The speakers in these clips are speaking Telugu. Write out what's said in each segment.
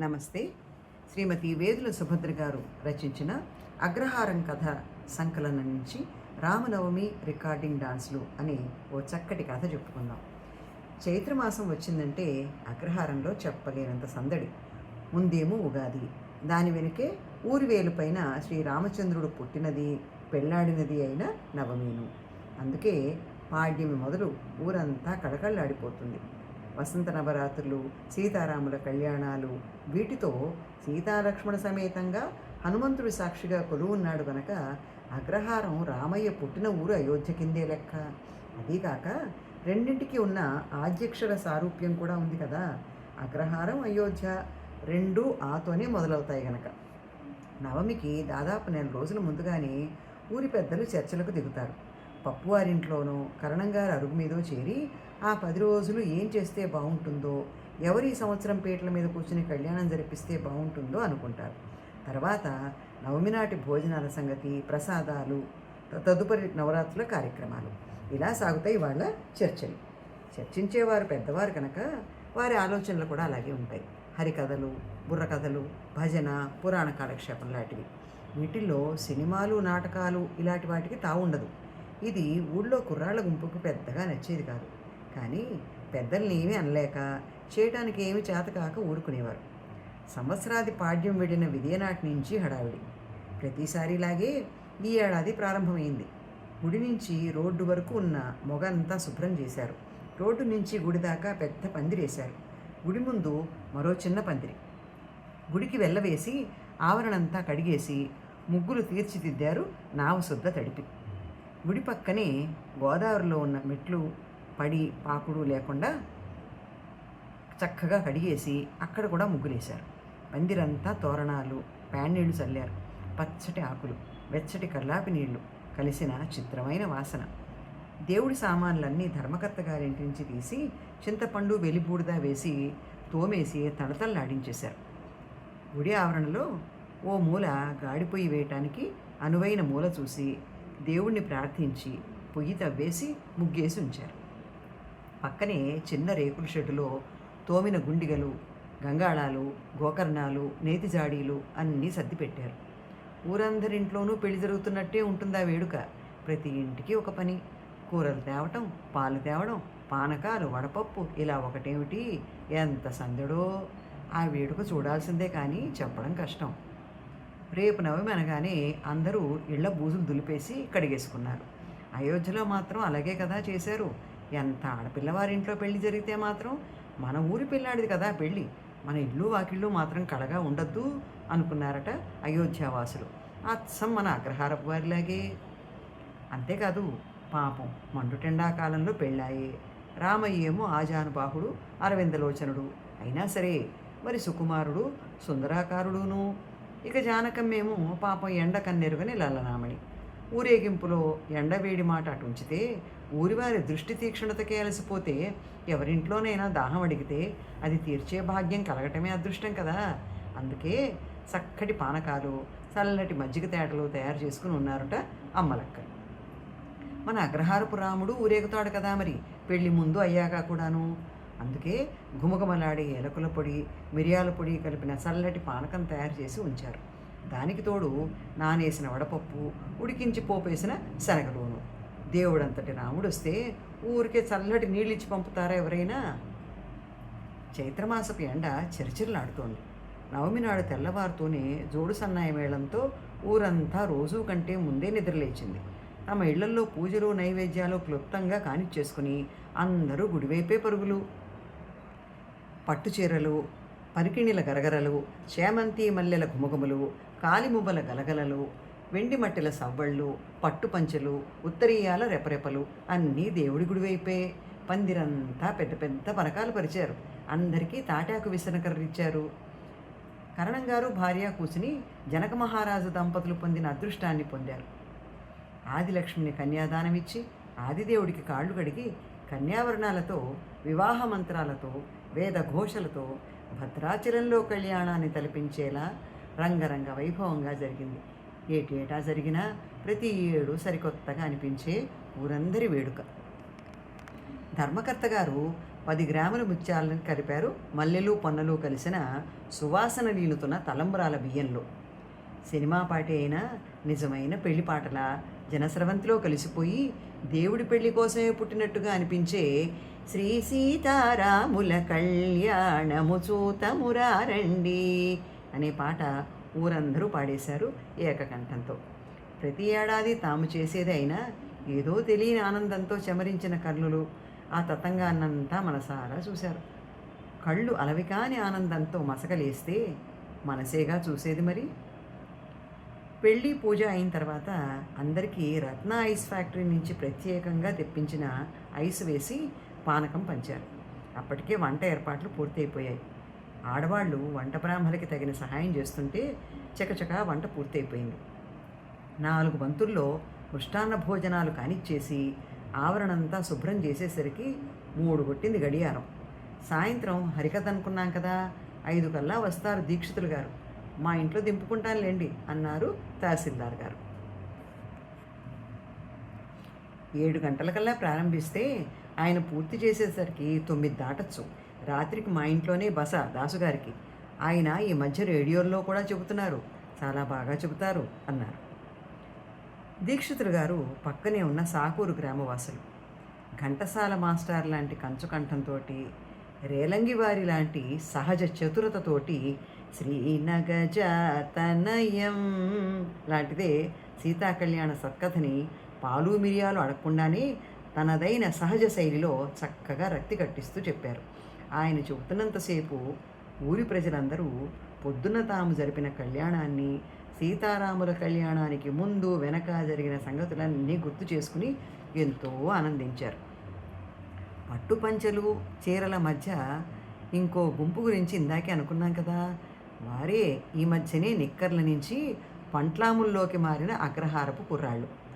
నమస్తే. శ్రీమతి వేదుల సుభద్ర గారు రచించిన అగ్రహారం కథ సంకలనం నుంచి రామనవమి రికార్డింగ్ డాన్స్లు అనే ఓ చక్కటి కథ చెప్పుకుందాం. చైత్రమాసం వచ్చిందంటే అగ్రహారంలో చెప్పలేనంత సందడి ముందేమో ఉగాది. దాని వెనుకే ఊరివేలు పైన శ్రీరామచంద్రుడు పుట్టినది పెళ్ళాడినది అయిన నవమీను. అందుకే పాడ్యమి మొదలు ఊరంతా కడకళ్ళాడిపోతుంది వసంత నవరాత్రులు సీతారాముల కళ్యాణాలు వీటితో సీతాలక్ష్మణ సమేతంగా హనుమంతుడి సాక్షిగా కొలువున్నాడు గనక అగ్రహారం రామయ్య పుట్టిన ఊరు అయోధ్య కిందే లెక్క. అదీకాక రెండింటికి ఉన్న ఆద్యక్షర సారూప్యం కూడా ఉంది కదా. అగ్రహారం అయోధ్య రెండు ఆతోనే మొదలవుతాయి గనక. నవమికి దాదాపు నెల రోజుల ముందుగానే ఊరి పెద్దలు చర్చలకు దిగుతారు. పప్పువారింట్లోనో కరణంగారి అరుగు మీదో చేరి ఆ పది రోజులు ఏం చేస్తే బాగుంటుందో ఎవరి ఈ సంవత్సరం పీటల మీద కూర్చుని కళ్యాణం జరిపిస్తే బాగుంటుందో అనుకుంటారు. తర్వాత నవమి నాటి భోజనాల సంగతి ప్రసాదాలు తదుపరి నవరాత్రుల కార్యక్రమాలు. ఇలా సాగుతాయి వాళ్ళ చర్చలు. చర్చించేవారు పెద్దవారు కనుక వారి ఆలోచనలు కూడా అలాగే ఉంటాయి. హరికథలు బుర్రకథలు భజన పురాణ కాలక్షేపం లాంటివి. వీటిల్లో సినిమాలు నాటకాలు ఇలాంటి వాటికి తావుండదు ఇది ఊళ్ళో కుర్రాళ్ళ గుంపుకు పెద్దగా నచ్చేది కాదు. కానీ పెద్దల్ని ఏమీ అనలేక చేయడానికి ఏమి చేత కాక ఊరుకునేవారు. సంవత్సరాది పాడ్యం వెళ్ళిన విజయనాటి నుంచి హడావిడి. ప్రతిసారిలాగే ఈ ఏడాది ప్రారంభమైంది. గుడి నుంచి రోడ్డు వరకు ఉన్న మొగంతా శుభ్రం చేశారు. రోడ్డు నుంచి గుడి దాకా పెద్ద పందిరేశారు. గుడి ముందు మరో చిన్న పందిరి. గుడికి వెళ్ళవేసి ఆవరణంతా కడిగేసి ముగ్గులు తీర్చిదిద్దారు నావశుద్ధ తడిపి. గుడి పక్కనే గోదావరిలో ఉన్న మెట్లు పడి పాకుడు లేకుండా చక్కగా కడిగేసి అక్కడ కూడా ముగ్గులేశారు. మందిరంతా తోరణాలు ప్యాన్నీళ్ళు చల్లారు. పచ్చటి ఆకులు వెచ్చటి కల్లాపి నీళ్ళు కలిసిన చిత్రమైన వాసన. దేవుడి సామాన్లన్నీ ధర్మకర్త గారింటి నుంచి తీసి చింతపండు వెలిబూడిద వేసి తోమేసి తడతల్లాడించేశారు. గుడి ఆవరణలో ఓ మూల గాడిపోయి వేయటానికి అనువైన మూల చూసి దేవుణ్ణి ప్రార్థించి పొయ్యి తవ్వేసి ముగ్గేసి ఉంచారు. పక్కనే చిన్న రేకుల షెడ్డులో తోమిన గుండిగలు గంగాళాలు గోకర్ణాలు నేతి జాడీలు అన్నీ సర్ది పెట్టారు. ఊరందరింట్లోనూ పెళ్ళి జరుగుతున్నట్టే ఉంటుందా వేడుక? ప్రతి ఇంటికి ఒక పని. కూరలు తేవటం పాలు తేవడం పానకాలు వడపప్పు ఇలా ఒకటేమిటి? ఎంత సందడో! ఆ వేడుక చూడాల్సిందే కానీ చెప్పడం కష్టం. రేపు నవమి అనగానే అందరూ ఇళ్ళ బూజులు దులిపేసి కడిగేసుకున్నారు. అయోధ్యలో మాత్రం అలాగే కదా చేశారు. ఎంత ఆడపిల్లవారింట్లో పెళ్ళి జరిగితే మాత్రం మన ఊరి పిల్లాడిది కదా పెళ్ళి మన ఇల్లు వాకిళ్ళు మాత్రం కళగా ఉండద్దు అనుకున్నారట అయోధ్యావాసులు. అచ్చం మన అగ్రహారపు వారిలాగే. అంతేకాదు పాపం మండుటెండాకాలంలో పెళ్ళాయి. రామయ్యేమో ఆజానుబాహుడు అరవిందలోచనుడు. అయినా సరే మరి సుకుమారుడు సుందరాకారుడును ఇక జానకమ్మేమో పాపం ఎండ కన్నెరుగని లల్లనామణి ఊరేగింపులో ఎండవేడి మాట అటు ఉంచితే ఊరివారి దృష్టి తీక్షణతకే అలసిపోతే ఎవరింట్లోనైనా దాహం అడిగితే అది తీర్చే భాగ్యం కలగటమే అదృష్టం కదా. అందుకే చక్కటి పానకాలు చల్లటి మజ్జిగ తేటలు తయారు చేసుకుని ఉన్నారట అమ్మలక్క. మన అగ్రహారపు రాముడు ఊరేగుతాడు కదా మరి. పెళ్ళి ముందు అయ్యాక కూడాను. అందుకే గుమగుమలాడే ఏలకుల పొడి మిరియాల పొడి కలిపిన చల్లటి పానకం తయారు చేసి ఉంచారు. దానికి తోడు నానేసిన వడపప్పు ఉడికించి పోపేసిన శనగలోను. దేవుడంతటి రాముడు వస్తే ఊరికే చల్లటి నీళ్ళు ఇచ్చి పంపుతారా ఎవరైనా? చైత్రమాసపు ఎండ చిరచిరలాడుతోంది. నవమి నాడు తెల్లవారుతూనే జోడు సన్నాయి మేళంతో ఊరంతా రోజు కంటే ముందే నిద్రలేచింది తమ ఇళ్ళల్లో పూజలు నైవేద్యాలు క్లుప్తంగా కానిచ్చేసుకుని అందరూ గుడివైపే పరుగులు. పట్టు చీరలు పరికిణిల గరగరలు చేమంతి మల్లెల ఘుమఘుమలు కాలిముబల గలగలలు వెండి మట్టెల సవ్వళ్ళు పట్టు పంచెలు ఉత్తరీయాల రెపరెపలు అన్నీ దేవుడి గుడివైపే. పందిరంతా పెద్ద పెద్ద పనకాలు పరిచారు. అందరికీ తాటాకు విసనకర్రిచ్చారు కరణం గారు భార్య కూసుని జనక మహారాజు దంపతులు పొందిన అదృష్టాన్ని పొందారు. ఆదిలక్ష్మిని కన్యాదానమిచ్చి ఆదిదేవుడికి కాళ్ళు కడిగి కన్యావరణాలతో వివాహ మంత్రాలతో వేద ఘోషలతో భద్రాచలంలో కళ్యాణాన్ని తలపించేలా రంగరంగ వైభవంగా జరిగింది. ఏటేటా జరిగినా ప్రతి ఏడు సరికొత్తగా అనిపించే ఊరందరి వేడుక. ధర్మకర్త గారు పది గ్రాముల ముత్యాలను కలిపారు. మల్లెలు పన్నులు కలిసిన సువాసన నీలుతున్న తలంబరాల బియ్యంలో. సినిమా పాటి అయినా నిజమైన పెళ్ళి పాటల జనస్రవంతిలో కలిసిపోయి దేవుడి పెళ్ళి కోసమే పుట్టినట్టుగా అనిపించే శ్రీ సీతారాముల కళ్యాణము చూతమురారండి అనే పాట ఊరందరూ పాడేశారు ఏకకంఠంతో. ప్రతి ఏడాది తాము చేసేది అయినా ఏదో తెలియని ఆనందంతో చెమరించిన కర్ణులు ఆ తతంగాన్నంతా మనసారా చూశారు. కళ్ళు అలవికాని ఆనందంతో మసకలేస్తే మనసేగా చూసేది మరి? పెళ్ళి పూజ అయిన తర్వాత అందరికీ రత్న ఐస్ ఫ్యాక్టరీ నుంచి ప్రత్యేకంగా తెప్పించిన ఐస్ వేసి పానకం పంచారు. అప్పటికే వంట ఏర్పాట్లు పూర్తయిపోయాయి. ఆడవాళ్ళు వంట బ్రాహ్మలకి తగిన సహాయం చేస్తుంటే చకచకా వంట పూర్తయిపోయింది. నాలుగు బంతుల్లో మృష్టాన్న భోజనాలు కానిచ్చేసి ఆవరణంతా శుభ్రం చేసేసరికి మూడు కొట్టింది గడియారం. సాయంత్రం హరికథ అనుకున్నాం కదా ఐదు కల్లా వస్తారు దీక్షితులు గారు. మా ఇంట్లో దింపుకుంటానులేండి అన్నారు తహసీల్దార్ గారు. ఏడు గంటలకల్లా ప్రారంభిస్తే ఆయన పూర్తి చేసేసరికి తొమ్మిది దాటచ్చు. రాత్రికి మా ఇంట్లోనే బస దాసుగారికి. ఆయన ఈ మధ్య రేడియోల్లో కూడా చెబుతున్నారు. చాలా బాగా చెబుతారు అన్నారు. దీక్షితులు గారు పక్కనే ఉన్న సాకూరు గ్రామవాసులు. ఘంటసాల మాస్టర్ లాంటి కంచుకంఠంతో రేలంగివారి లాంటి సహజ చతురతతోటి శ్రీనగజాతనయం లాంటిదే సీతాకళ్యాణ సత్కథని పాలు మిరియాలు అడగకుండానే తనదైన సహజ శైలిలో చక్కగా రక్తి కట్టిస్తూ చెప్పారు. ఆయన చెబుతున్నంతసేపు ఊరి ప్రజలందరూ పొద్దున్న తాము జరిపిన కళ్యాణాన్ని సీతారాముల కళ్యాణానికి ముందు వెనక జరిగిన సంగతులన్నీ గుర్తు చేసుకుని ఎంతో ఆనందించారు. పట్టుపంచలు చీరల మధ్య ఇంకో గుంపు గురించి ఇందాకే అనుకున్నాం కదా. వారే ఈ మధ్యనే నిక్కర్ల నుంచి పంట్లాముల్లోకి మారిన అగ్రహారపు కుర్రాళ్ళు.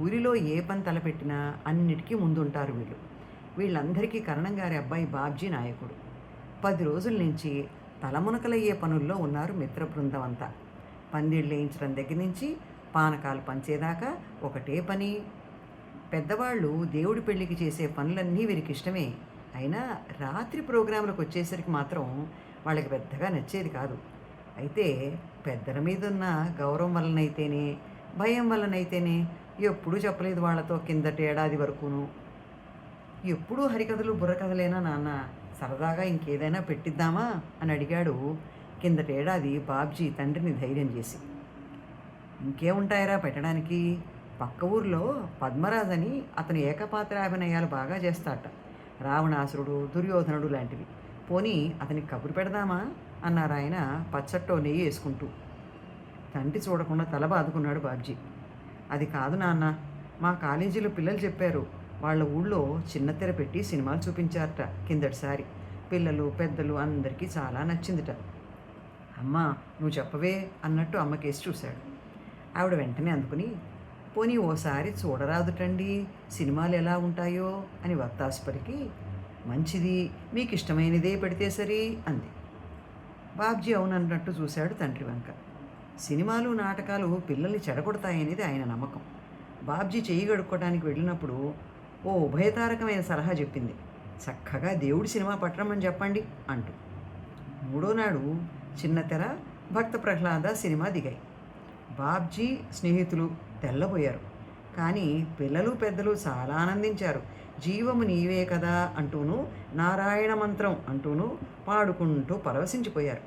ఊరిలో ఏ పని తలపెట్టినా అన్నిటికీ ముందుంటారు వీళ్ళు. వీళ్ళందరికీ కరణం గారి అబ్బాయి బాబ్జీ నాయకుడు. పది రోజుల నుంచి తలమునకలయ్యే పనుల్లో ఉన్నారు మిత్ర బృందం అంతా. పందిళ్ళు వేయించడం దగ్గర నుంచి పానకాలు పంచేదాకా ఒకటే పని. పెద్దవాళ్ళు దేవుడి పెళ్ళికి చేసే పనులన్నీ వీరికి ఇష్టమే. అయినా రాత్రి ప్రోగ్రాంలకు వచ్చేసరికి మాత్రం వాళ్ళకి పెద్దగా నచ్చేది కాదు. అయితే పెద్దల మీద ఉన్న గౌరవం వలనైతేనే భయం వలనైతేనే ఎప్పుడూ చెప్పలేదు వాళ్ళతో కిందటి ఏడాది వరకును. ఎప్పుడూ హరికథలు బుర్రకథలేనా నాన్న? సరదాగా ఇంకేదైనా పెట్టిద్దామా? అని అడిగాడు కిందటేడాది బాబ్జీ తండ్రిని ధైర్యం చేసి. ఇంకేముంటాయరా పెట్టడానికి? పక్క ఊర్లో పద్మరాజ్ అని ఏకపాత్ర అభినయాలు బాగా చేస్తాట. రావణాసురుడు దుర్యోధనుడు లాంటివి. పోనీ అతనికి కబురు పెడదామా? అన్నారు ఆయన పచ్చట్టో నెయ్యి వేసుకుంటూ. తండ్రి చూడకుండా తల బాదుకున్నాడు బాబ్జీ. అది కాదు నాన్న. మా కాలేజీలో పిల్లలు చెప్పారు వాళ్ళ ఊళ్ళో చిన్న తెర పెట్టి సినిమాలు చూపించారట కిందటిసారి. పిల్లలు పెద్దలు అందరికీ చాలా నచ్చిందిట. అమ్మా నువ్వు చెప్పవే అన్నట్టు అమ్మకేసి చూశాడు. ఆవిడ వెంటనే అందుకుని పోనీ ఓసారి చూడరాదుటండి సినిమాలు ఎలా ఉంటాయో అని వత్తాసుపరికి మంచిది మీకు ఇష్టమైనదే పెడితే సరి అంది. బాబ్జీ అవునన్నట్టు చూశాడు తండ్రి వంక. సినిమాలు నాటకాలు పిల్లల్ని చెడగొడతాయనేది ఆయన నమ్మకం. బాబ్జీ చెయ్యి గడుక్కోవడానికి వెళ్ళినప్పుడు ఓ ఉభయతారకమైన సలహా చెప్పింది. చక్కగా దేవుడి సినిమా పట్టమని చెప్పండి అంటూ. మూడో నాడు చిన్న తెర భక్త ప్రహ్లాద సినిమా దిగాయి. బాబ్జీ స్నేహితులు తెల్లబోయారు. కానీ పిల్లలు పెద్దలు చాలా ఆనందించారు. జీవము నీవే కదా అంటూను నారాయణ మంత్రం అంటూను పాడుకుంటూ పరవశించిపోయారు.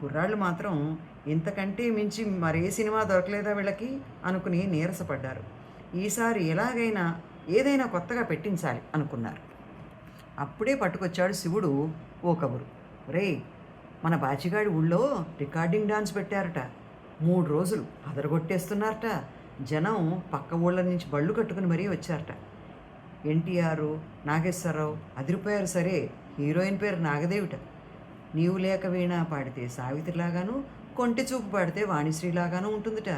కుర్రాళ్ళు మాత్రం ఇంతకంటే మించి మరే సినిమా దొరకలేదా వీళ్ళకి? అనుకుని నీరసపడ్డారు. ఈసారి ఎలాగైనా ఏదైనా కొత్తగా పెట్టించాలి అనుకున్నారు. అప్పుడే పట్టుకొచ్చాడు శివుడు ఓ కబురు. రే మన బాచిగాడి ఊళ్ళో రికార్డింగ్ డాన్స్ పెట్టారట. మూడు రోజులు అదరగొట్టేస్తున్నారట. జనం పక్క ఊళ్ళ నుంచి బళ్ళు కట్టుకుని మరీ వచ్చారట. ఎన్టీఆర్ నాగేశ్వరరావు అదిరిపోయారు సరే హీరోయిన్ పేరు నాగదేవిట. నీవు లేక వీణ పాడితే సావిత్రిలాగాను కొంటి చూపు పడితే వాణిశ్రీలాగానూ ఉంటుందిట.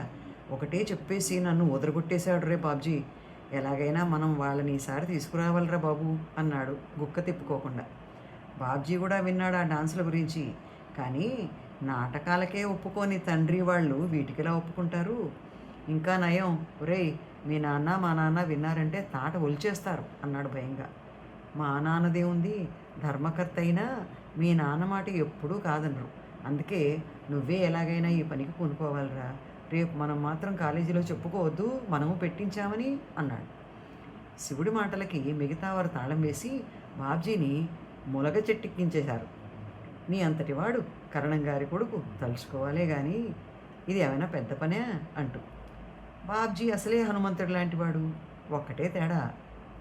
ఒకటే చెప్పేసి నన్ను ఉదరగొట్టేశాడు రే బాబ్జీ. ఎలాగైనా మనం వాళ్ళని ఈసారి తీసుకురావాలరా బాబు అన్నాడు గుక్క తిప్పుకోకుండా. బాబ్జీ కూడా విన్నాడు ఆ డాన్సుల గురించి. కానీ నాటకాలకే ఒప్పుకొని తండ్రి వాళ్ళు వీటికిలా ఒప్పుకుంటారు? ఇంకా నయం ఒరేయ్ మీ నాన్న మా నాన్న విన్నారంటే తాట ఒలిచేస్తారు అన్నాడు భయంగా. మా నాన్నదే ఉంది ధర్మకర్త అయినా మీ నాన్న మాట ఎప్పుడూ కాదనరు. అందుకే నువ్వే ఎలాగైనా ఈ పనికి పూనుకోవాలిరా. రేపు మనం మాత్రం కాలేజీలో చెప్పుకోవద్దు మనము పెట్టించామని అన్నాడు. శివుడి మాటలకి మిగతా వారు తాళం వేసి బాబ్జీని ములగ చెట్టెక్కించేశారు. నీ అంతటివాడు కరణం గారి కొడుకు తలుచుకోవాలే కానీ ఇది ఏమైనా పెద్ద పనే? అంటూ. బాబ్జీ అసలే హనుమంతుడు లాంటివాడు ఒక్కటే తేడా.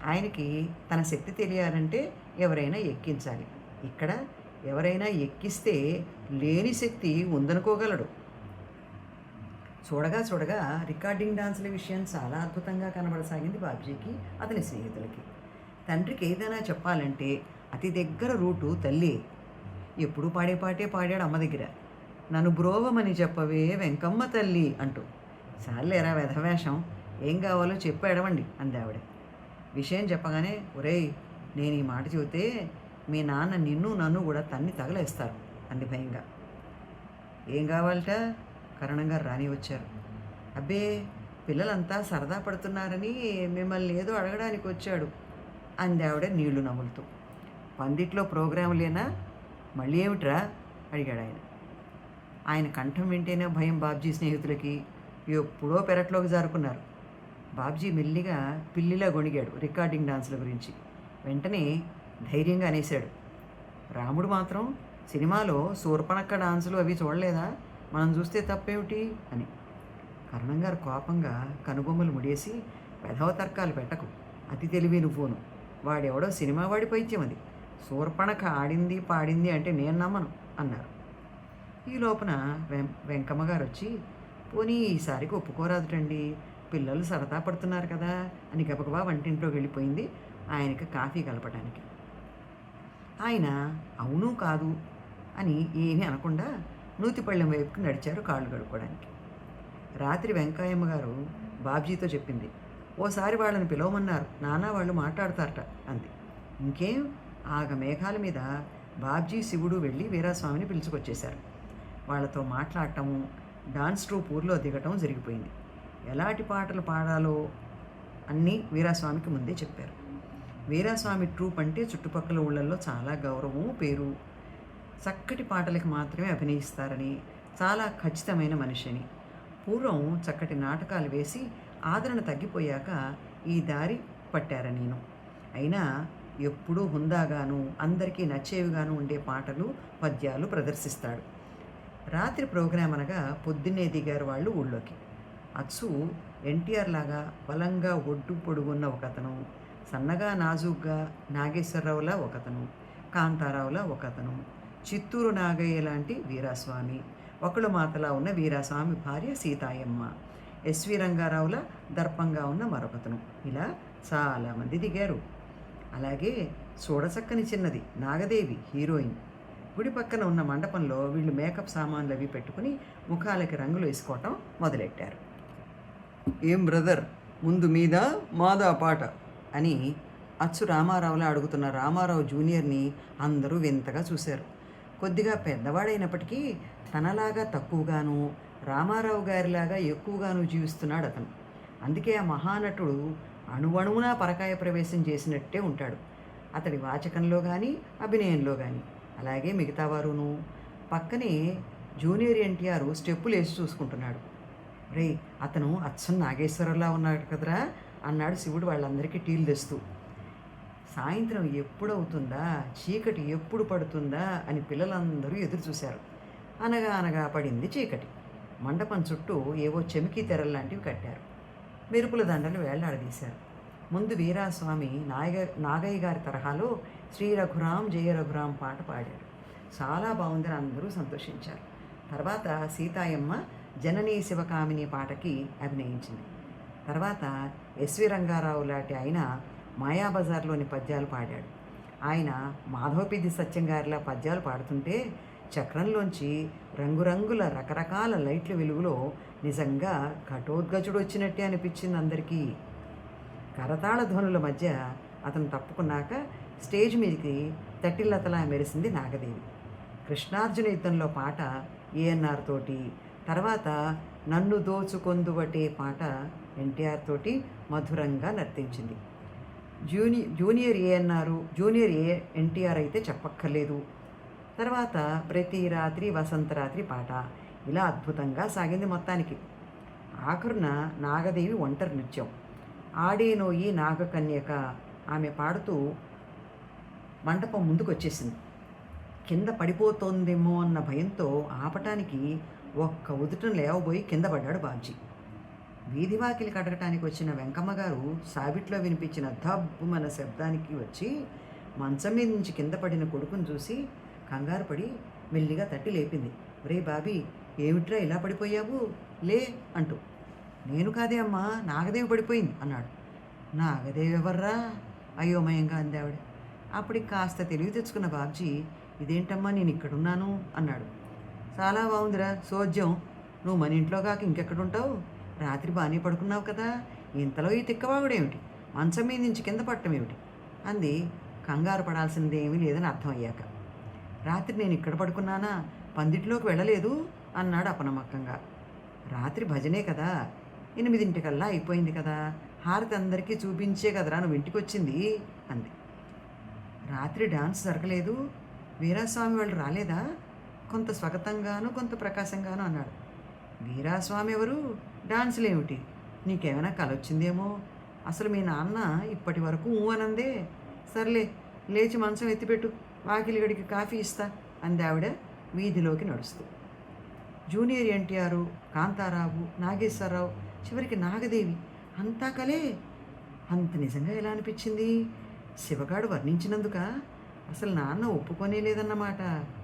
ఆయనకి తన శక్తి తెలియాలంటే ఎవరైనా ఎక్కించాలి. ఇక్కడ ఎవరైనా ఎక్కిస్తే లేని శక్తి ఉందనుకోగలడు. చూడగా చూడగా రికార్డింగ్ డాన్సుల విషయం చాలా అద్భుతంగా కనబడసాగింది బాబ్జీకి అతని స్నేహితులకి. తండ్రికి ఏదైనా చెప్పాలంటే అతి దగ్గర రూటు తల్లి. ఎప్పుడు పాడే పాటే పాడాడు అమ్మ దగ్గర. నన్ను బ్రోవమని చెప్పవే వెంకమ్మ తల్లి అంటూ. చాలేరా వెధవేషం ఏం కావాలో చెప్పు ఎడవండి అంది ఆవిడ విషయం చెప్పగానే ఒరేయ్ నేను ఈ మాట చెబితే మీ నాన్న నిన్ను నన్ను కూడా తన్ని తగలేస్తారు అంది భయంగా. ఏం కావాలట? కరణంగా రాని వచ్చారు. అబ్బే పిల్లలంతా సరదా పడుతున్నారని మిమ్మల్ని ఏదో అడగడానికి వచ్చాడు అంది ఆవిడ నీళ్ళు నములుతూ. పందిట్లో ప్రోగ్రాం లేనా? మళ్ళీ ఏమిట్రా? అడిగాడు ఆయన. ఆయన కంఠం వింటేనే భయం బాబ్జీ స్నేహితులకి. ఎప్పుడో పెరట్లోకి జారుకున్నారు. బాబ్జీ మెల్లిగా పిల్లిలా గొణిగాడు రికార్డింగ్ డాన్సుల గురించి. వెంటనే ధైర్యంగా అనేశాడు. రాముడు మాత్రం సినిమాలో శూర్పణక్క డాన్సులు అవి చూడలేదా? మనం చూస్తే తప్పేమిటి? అని. కరణం గారు కోపంగా కనుబొమ్మలు ముడేసి పెదవ తర్కాలు పెట్టకు అతి తెలివి నువ్వును. వాడెవడో సినిమా వాడి పైత్యం అది. శూర్పణక ఆడింది పాడింది అంటే నేను నమ్మను అన్నారు. ఈ లోపల వెం వెంకమ్మ గారు వచ్చి పోనీ ఈసారికి ఒప్పుకోరాదుటండి. పిల్లలు సరదా పడుతున్నారు కదా అని గబగబా వంటింట్లోకి వెళ్ళిపోయింది ఆయనకి కాఫీ కలపడానికి ఆయన అవును కాదు అని ఏమీ అనకుండా నూతిపళ్ళెం వైపుకి నడిచారు కాళ్ళు కడుక్కోవడానికి. రాత్రి వెంకాయమ్మ గారు బాబ్జీతో చెప్పింది ఓసారి వాళ్ళని పిలవమన్నారు. నానా వాళ్ళు మాట్లాడతారట అంది. ఇంకేం? ఆగ మేఘాల మీద బాబ్జీ శివుడు వెళ్ళి వీరాస్వామిని పిలుచుకొచ్చేశారు. వాళ్ళతో మాట్లాడటము డాన్స్ ట్రూప్ ఊర్లో దిగటం జరిగిపోయింది. ఎలాంటి పాటలు పాడాలో అన్నీ వీరాస్వామికి ముందే చెప్పారు. వీరాస్వామి ట్రూప్ అంటే చుట్టుపక్కల ఊళ్ళల్లో చాలా గౌరవం పేరు చక్కటి పాటలకు మాత్రమే అభినయిస్తారని చాలా ఖచ్చితమైన మనిషిని. పూర్వం చక్కటి నాటకాలు వేసి ఆదరణ తగ్గిపోయాక ఈ దారి పట్టార నేను. అయినా ఎప్పుడూ హుందాగాను అందరికీ నచ్చేవిగాను ఉండే పాటలు పద్యాలు ప్రదర్శిస్తాడు. రాత్రి ప్రోగ్రాం అనగా పొద్దున్నే దిగారు వాళ్ళు ఊళ్ళోకి. అచ్చు ఎన్టీఆర్ లాగా బలంగా ఒడ్డు పొడుగున్న ఒకతను సన్నగా నాజుగ్గా నాగేశ్వరరావులా ఒకతను కాంతారావులా ఒకతను చిత్తూరు నాగయ్య లాంటి వీరాస్వామి ఒకళ్ళు మాతలా ఉన్న వీరాస్వామి భార్య సీతాయమ్మ ఎస్వి రంగారావుల దర్పంగా ఉన్న మరొకతను. ఇలా చాలామంది దిగారు. అలాగే చూడచక్కని చిన్నది నాగదేవి హీరోయిన్. గుడి పక్కన ఉన్న మండపంలో వీళ్ళు మేకప్ సామాన్లు అవి పెట్టుకుని ముఖాలకి రంగులు వేసుకోవటం మొదలెట్టారు. ఏం బ్రదర్? ముందు మీద మాదా పాట? అని అచ్చు రామారావులా అడుగుతున్న రామారావు జూనియర్ని అందరూ వింతగా చూశారు. కొద్దిగా పెద్దవాడైనప్పటికీ తనలాగా తక్కువగాను రామారావు గారిలాగా ఎక్కువగాను జీవిస్తున్నాడు అతను. అందుకే ఆ మహానటుడు అణువణువునా పరకాయ ప్రవేశం చేసినట్టే ఉంటాడు. అతడి వాచకంలో కానీ అభినయంలో కానీ అలాగే మిగతా వారును. పక్కనే జూనియర్ ఎన్టీఆర్ స్టెప్పులు వేసి చూసుకుంటున్నాడు. రే అతను అచ్చం నాగేశ్వరరావులా ఉన్నాడు కదరా? అన్నాడు శివుడు వాళ్ళందరికీ టీలు తెస్తూ. సాయంత్రం ఎప్పుడు అవుతుందా చీకటి ఎప్పుడు పడుతుందా? అని పిల్లలందరూ ఎదురు చూశారు. అనగా అనగా పడింది చీకటి. మండపం చుట్టూ ఏవో చెమికి తెరల్లాంటివి కట్టారు. మెరుపుల దండలు వేళ్ళాడదీశారు ముందు వీరాస్వామి నాయగ నాగయ్య గారి తరహాలో శ్రీ రఘురాం జయ రఘురాం పాట పాడారు. చాలా బాగుందని అందరూ సంతోషించారు. తర్వాత సీతాయమ్మ జననీ శివకామిని పాటకి అభినయించింది. తర్వాత ఎస్వి రంగారావు లాంటి ఆయన మాయాబజార్లోని పద్యాలు పాడాడు. ఆయన మాధవపిది సత్యం గారిలా పద్యాలు పాడుతుంటే చక్రంలోంచి రంగురంగుల రకరకాల లైట్ల వెలుగులో నిజంగా ఘటోద్గజుడు వచ్చినట్టే అనిపించింది అందరికీ. కరతాళ ధ్వనుల మధ్య అతను తప్పుకున్నాక స్టేజ్ మీదకి తట్టిల్లతలా మెరిసింది నాగదేవి. కృష్ణార్జున యుద్ధంలో పాట ఏఎన్ఆర్ తోటి తర్వాత నన్ను దోచుకొందువటే పాట ఎన్టీఆర్ తోటి మధురంగా నర్తించింది. జూని జూనియర్ ఏ అన్నారు జూనియర్ ఏ ఎన్టీఆర్ అయితే చెప్పక్కర్లేదు. తర్వాత ప్రతి రాత్రి వసంత రాత్రి పాట ఇలా అద్భుతంగా సాగింది మొత్తానికి. ఆఖరున నాగదేవి ఒంటరి నృత్యం. ఆడేనోయి నాగకన్యక ఆమె పాడుతూ మండపం ముందుకు వచ్చేసింది కింద పడిపోతోందేమో అన్న భయంతో ఆపటానికి ఒక్క ఉదుటను లేవబోయి కింద పడ్డాడు బాబ్జీ. వీధి వాకిలి కడగటానికి వచ్చిన వెంకమ్మ గారు సావిట్లో వినిపించిన దబ్బుమన శబ్దానికి వచ్చి మంచం మీద నుంచి కింద పడిన కొడుకును చూసి కంగారు పడి మెల్లిగా తట్టి లేపింది. రే బాబీ ఏమిట్రా ఇలా పడిపోయావు? లే అంటూ. నేను కాదే అమ్మా నాగదేవి పడిపోయింది అన్నాడు. నాగదేవి ఎవర్రా? అయోమయంగా అంది ఆవిడ. అప్పటికి కాస్త తెలివి తెచ్చుకున్న బాబ్జీ ఇదేంటమ్మా నేను ఇక్కడున్నాను అన్నాడు. చాలా బాగుందిరా సోద్యం నువ్వు మన ఇంట్లో కాక ఇంకెక్కడుంటావు? రాత్రి బాగానే పడుకున్నావు కదా ఇంతలో ఈ తిక్కవాగుడేమిటి? మంచం మీద నుంచి కింద పట్టడం ఏమిటి అంది. కంగారు పడాల్సింది ఏమీ లేదని అర్థమయ్యాక. రాత్రి నేను ఇక్కడ పడుకున్నానా? పందిట్లోకి వెళ్ళలేదు అన్నాడు అపనమ్మకంగా. రాత్రి భజనే కదా ఎనిమిదింటికల్లా అయిపోయింది కదా హారతి అందరికీ చూపించే కదరా నువ్వు ఇంటికి వచ్చింది అంది. రాత్రి డాన్స్ జరగలేదు వీరాస్వామి వాళ్ళు రాలేదా? కొంత స్వాగతంగాను కొంత ప్రకాశంగాను అన్నాడు. వీరాస్వామి ఎవరు డాన్సులు ఏమిటి నీకేమైనా కల వచ్చిందేమో అసలు మీ నాన్న ఇప్పటి వరకు అనందే. సర్లే లేచి మంచం ఎత్తిపెట్టు. వాకిలిగడికి కాఫీ ఇస్తా అంది ఆవిడ వీధిలోకి నడుస్తూ. జూనియర్ ఎన్టీఆర్ కాంతారావు నాగేశ్వరరావు చివరికి నాగదేవి. అంతా కలే. అంత నిజంగా ఎలా అనిపించింది? శివగాడు వర్ణించినందుక అసలు నాన్న ఒప్పుకొనే లేదన్నమాట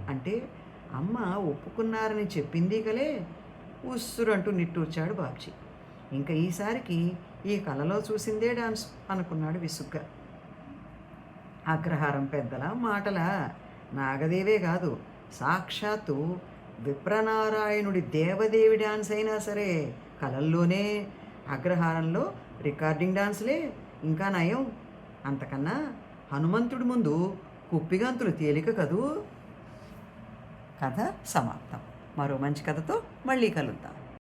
అంటే అమ్మ ఒప్పుకున్నారని చెప్పింది కలే. ఉస్సురంటూ నిట్టూర్చాడు బాబ్జీ. ఇంకా ఈసారికి ఈ కలలో చూసిందే డాన్స్ అనుకున్నాడు విసుగ్గా. అగ్రహారం పెద్దల మాటల నాగదేవే కాదు సాక్షాత్తు విప్రనారాయణుడి దేవదేవి డాన్స్ అయినా సరే కళల్లోనే అగ్రహారంలో రికార్డింగ్ డాన్స్లే ఇంకా నయం. అంతకన్నా హనుమంతుడి ముందు కుప్పిగంతులు తేలిక కదూ? కథ సమాప్తం. మరో మంచి కథతో మళ్ళీ కలుద్దాం.